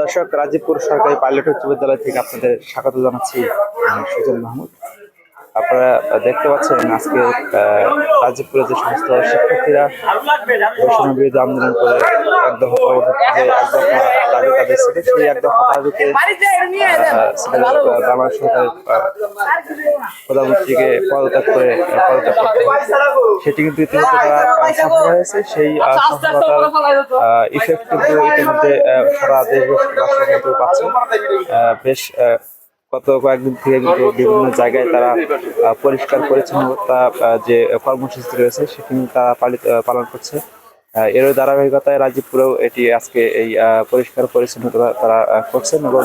দর্শক, রাজীবপুর সরকারি পাইলট উচ্চ বিদ্যালয় থেকে আপনাদের স্বাগত জানাচ্ছি সুজন মাহমুদ। আপনারা দেখতে পাচ্ছেন আজকে রাজীবপুরের রাজীবপুরে যে সমস্ত শিক্ষার্থীরা বৈষম্য আন্দোলন করে একদম তাদের ছিল সেই একদম দাবিতে বাংলাদেশ সরকার প্রধানমন্ত্রীকে পদত্যাগ করে পদত্যাগ করতে সেটি কিন্তু ইতিমধ্যে তারা সফল হয়েছে। সেই সফলতার ইফেক্ট কিন্তু ইতিমধ্যে সারা দেশ রাষ্ট্র কিন্তু পাচ্ছে। বেশ গত কয়েকদিন থেকে কিন্তু বিভিন্ন জায়গায় তারা পরিষ্কার পরিচ্ছন্নতা যে কর্মসূচি রয়েছে, সেটি তারা পালন করছে। এর ধারাবাহিকতায় রাজীবপুরেও এটি আজকে এই পরিষ্কার পরিচ্ছন্নতা তারা করছেন এবং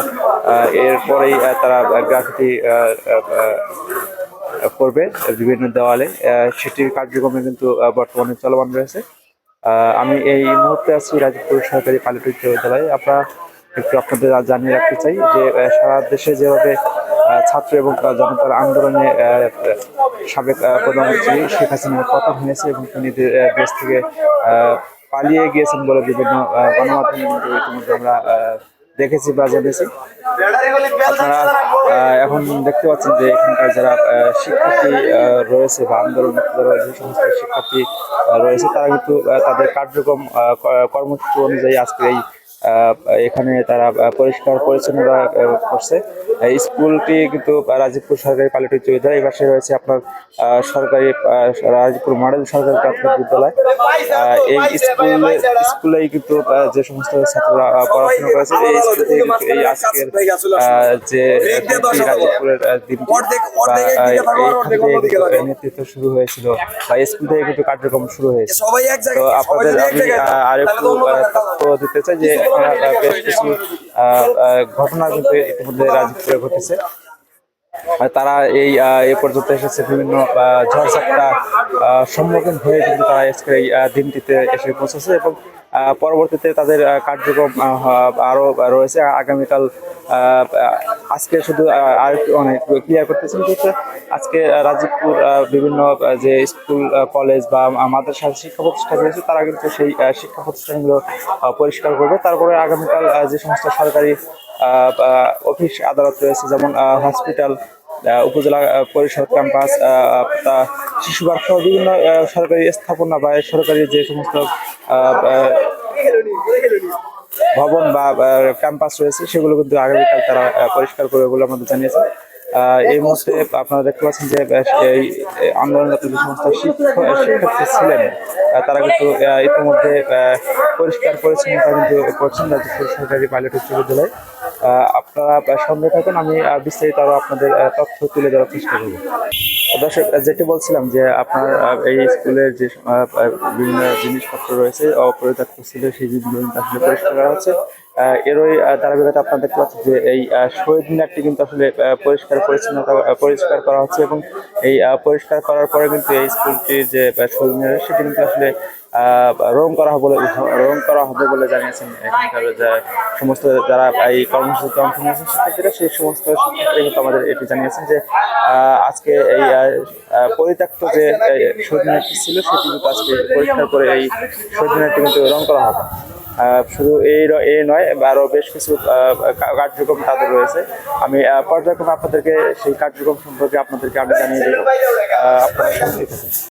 এরপরেই তারা গ্রাফিটি করবে বিভিন্ন দেওয়ালে। সেটির কার্যক্রমে কিন্তু বর্তমানে চলমান রয়েছে। আমি এই মুহূর্তে আছি রাজীবপুর সরকারি পালিত বিদ্যালয়ে আমরা একটু আপনাদের জানিয়ে রাখতে চাই যে সারা দেশে যেভাবে ছাত্র এবং জনতার আন্দোলনে সাবেক প্রধানমন্ত্রী শেখ হাসিনার পতন হয়েছে এবং তিনি দেশ থেকে পালিয়ে গিয়েছেন বলে বিভিন্ন আহ, গণমাধ্যমে ইতিমধ্যে আমরা দেখেছি বা জেনেছি। আপনারা এখন দেখতে পাচ্ছেন যে এখানকার যারা শিক্ষার্থী রয়েছে বা আন্দোলন যে সমস্ত শিক্ষার্থী রয়েছে তারা কিন্তু তাদের কার্যক্রম কর্মসূচি অনুযায়ী আজকে এই এখানে তারা পরিষ্কার পরিচ্ছন্নতা করছে। স্কুলটি কিন্তু রাজীবপুর সরকারি উচ্চ বিদ্যালয়। এই পাশে রয়েছে আপনার সরকারি রাজীবপুর মডেল সরকারি প্রাথমিক বিদ্যালয়। এই স্কুলে স্কুলেই কিন্তু যে সমস্ত ছাত্ররা পড়াশোনা করেছে এই স্কুল থেকে কিন্তু এই আজকের যে রাজীবপুরের দিনটি নেতৃত্ব শুরু হয়েছিল বা স্কুল থেকে কিন্তু কার্যক্রম শুরু হয়েছে। তো আপনাদের আমি আরেকটু তথ্য দিতে চাই যে বেশ কিছু ঘটনা কিন্তু ইতিমধ্যে রাজপুরে ঘটেছে। তারা এই এ পর্যন্ত এসেছে বিভিন্ন ঝড়ঝাপটা সম্মুখীন হয়ে কিন্তু তারা আজকে এই দিনটিতে এসে পৌঁছেছে এবং পরবর্তীতে তাদের কার্যক্রম আহ, আরও রয়েছে। আগামীকাল আজকে শুধু আর অনেক ক্লিয়ার করতেছেন কিন্তু আজকে রাজীবপুর বিভিন্ন যে স্কুল কলেজ বা মাদ্রাসা শিক্ষা প্রতিষ্ঠান রয়েছে তারা কিন্তু সেই শিক্ষা প্রতিষ্ঠানগুলো পরিষ্কার করবে। তারপরে আগামীকাল যে সমস্ত সরকারি অফিস আদালত রয়েছে, যেমন হসপিটাল উপজেলা পরিষদ ক্যাম্পাস শিশু পার্ক বিভিন্ন সরকারি স্থাপনা বা সরকারি যে সমস্ত ভবন বা ক্যাম্পাস রয়েছে, সেগুলো কিন্তু আগামীকাল তারা পরিষ্কার করবে বলে আমাদের জানিয়েছে। এই মুহূর্তে আপনারা দেখতে পাচ্ছেন যে এই আন্দোলনরত যে সমস্ত শিক্ষার্থী ছিলেন তারা কিন্তু ইতিমধ্যে পরিষ্কার পরিচ্ছন্নতা কিন্তু করছেন রাজপুর সরকারি পাইলট উচ্চ বিদ্যালয়। আপনারা সঙ্গে থাকুন, আমি বিস্তারিত আরও আপনাদের তথ্য তুলে ধরার চেষ্টা করব। দর্শক যেটি বলছিলাম যে আপনার এই স্কুলের যে বিভিন্ন জিনিসপত্র রয়েছে, অপরিত্যক্ত ছিল, সেই জিনিসগুলো আসলে পরিষ্কার করা হচ্ছে। এরই ধারাবাহিকতা আপনারা দেখতে পাচ্ছেন যে এই শহীদ মিনারটি কিন্তু আসলে পরিষ্কার পরিচ্ছন্নতা পরিষ্কার করা হচ্ছে এবং এই পরিষ্কার করার পরে কিন্তু এই স্কুলটি যে শহীদ মিনার, সেটি কিন্তু আসলে রং করা হবে রং করা হবে বলে জানিয়েছেন সমস্ত যারা এই কর্মসূচিতে অংশ নিয়েছেন শিক্ষার্থীরা, সেই সমস্ত শিক্ষার্থীরা কিন্তু আমাদের এটি জানিয়েছেন যে আজকে এই পরিত্যক্ত যে শহীদ মিনারটি ছিল, সেটি কিন্তু আজকে পরিষ্কার করে এই শহীদ মিনারটি কিন্তু রং করা হবে। শুধু এই এই নয় আরও বেশ কিছু কার্যক্রম তাদের রয়েছে আমি পর্যায়ক্রমে আপনাদেরকে সেই কার্যক্রম সম্পর্কে আপনাদেরকে আমি জানিয়ে দেবো আপনারা।